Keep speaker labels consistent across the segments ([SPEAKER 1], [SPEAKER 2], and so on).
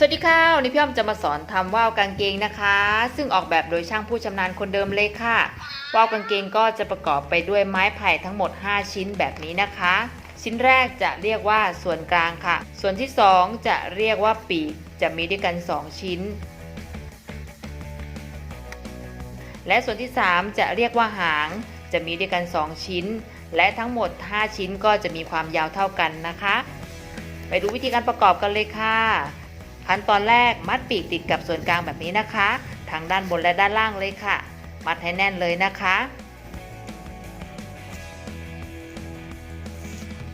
[SPEAKER 1] สวัสดีค่ะวันนี้พี่อ้อมจะมาสอนทำว่าวกางเกงนะคะ ซึ่งออกแบบโดยช่างผู้ชำนาญคนเดิมเลยค่ะ ว่าวกางเกงก็จะประกอบไปด้วยไม้ไผ่ทั้งหมด 5 ชิ้นแบบนี้นะคะ ชิ้นแรกจะเรียกว่าส่วนกลางค่ะ ส่วนที่ 2 จะเรียกว่าปีก จะมีด้วยกัน 2 ชิ้น และส่วนที่ 3 จะเรียกว่าหาง จะมีด้วยกัน 2 ชิ้น และทั้งหมด 5 ชิ้นก็จะมีความยาวเท่ากันนะคะ ไปดูวิธีการประกอบกันเลยค่ะ ขั้นตอนแรกมัดปีกติดกับส่วนกลางแบบนี้นะคะ ทั้งด้านบนและด้านล่างเลยค่ะ มัดให้แน่นเลยนะคะ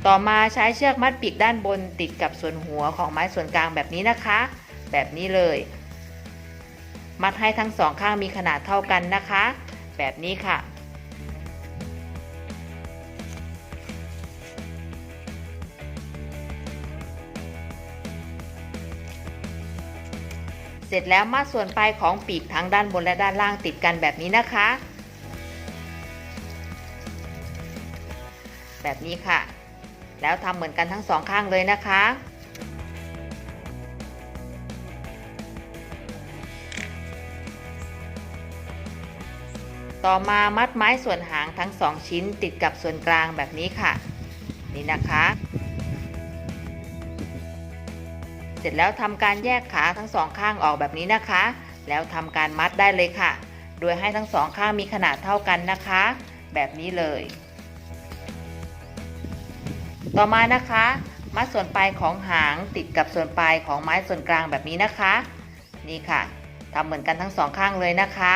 [SPEAKER 1] ต่อมาใช้เชือกมัดปีกด้านบนติดกับส่วนหัวของไม้ส่วนกลางแบบนี้นะคะ แบบนี้เลย มัดให้ทั้งสองข้างมีขนาดเท่ากันนะคะ แบบนี้ค่ะ เสร็จแล้วมัดส่วนปลายของปีกทั้งด้านบนและด้านล่างติดกันแบบนี้นะคะ แบบนี้ค่ะ แล้วทำเหมือนกันทั้งสองข้างเลยนะคะต่อมามัดไม้ส่วนหางทั้งสองชิ้นติดกับส่วนกลางแบบนี้ค่ะ นี่นะคะ สร็จแล้วทำการแยกขาทั้งสองข้างออกแบบนี้นะคะ แล้วทำการมัดได้เลยค่ะ โดยให้ทั้งสองข้างมีขนาดเท่ากันนะคะ แบบนี้เลย ต่อมานะคะ มัดส่วนปลายของหางติดกับส่วนปลายของไม้ส่วนกลางแบบนี้นะคะ นี่ค่ะทำเหมือนกันทั้งสองข้างเลยนะคะ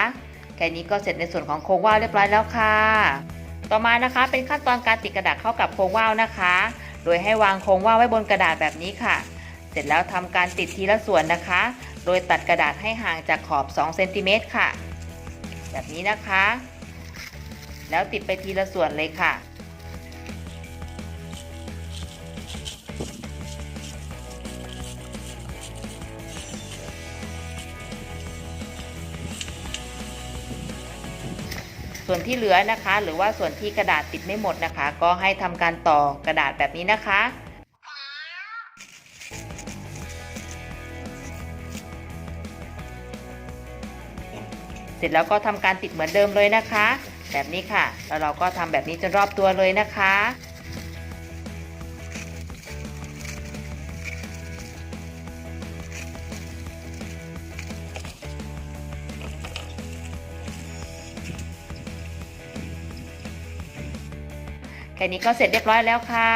[SPEAKER 1] แค่นี้ก็เสร็จในส่วนของโครงว่าวเรียบร้อยแล้วค่ะ ต่อมานะคะเป็นขั้นตอนการติดกระดาษเข้ากับโครงว่าวนะคะ โดยให้วางโครงว่าวไว้บนกระดาษแบบนี้ค่ะ ร็จแล้วทำการติดทีละส่วนนะคะ โดยตัดกระดาษให้ห่างจากขอบ2เซนติเมตรค่ะ แบบนี้นะคะ แล้วติดไปทีละส่วนเลยค่ะส่วนที่เหลือนะคะ หรือว่าส่วนที่กระดาษติดไม่หมดนะคะ ก็ให้ทำการต่อกระดาษแบบนี้นะคะ เสร็จแล้วก็ทำการติดเหมือนเดิมเลยนะคะ แบบนี้ค่ะ แล้วเราก็ทำแบบนี้จนรอบตัวเลยนะคะแค่นี้ก็เสร็จเรียบร้อยแล้วค่ะ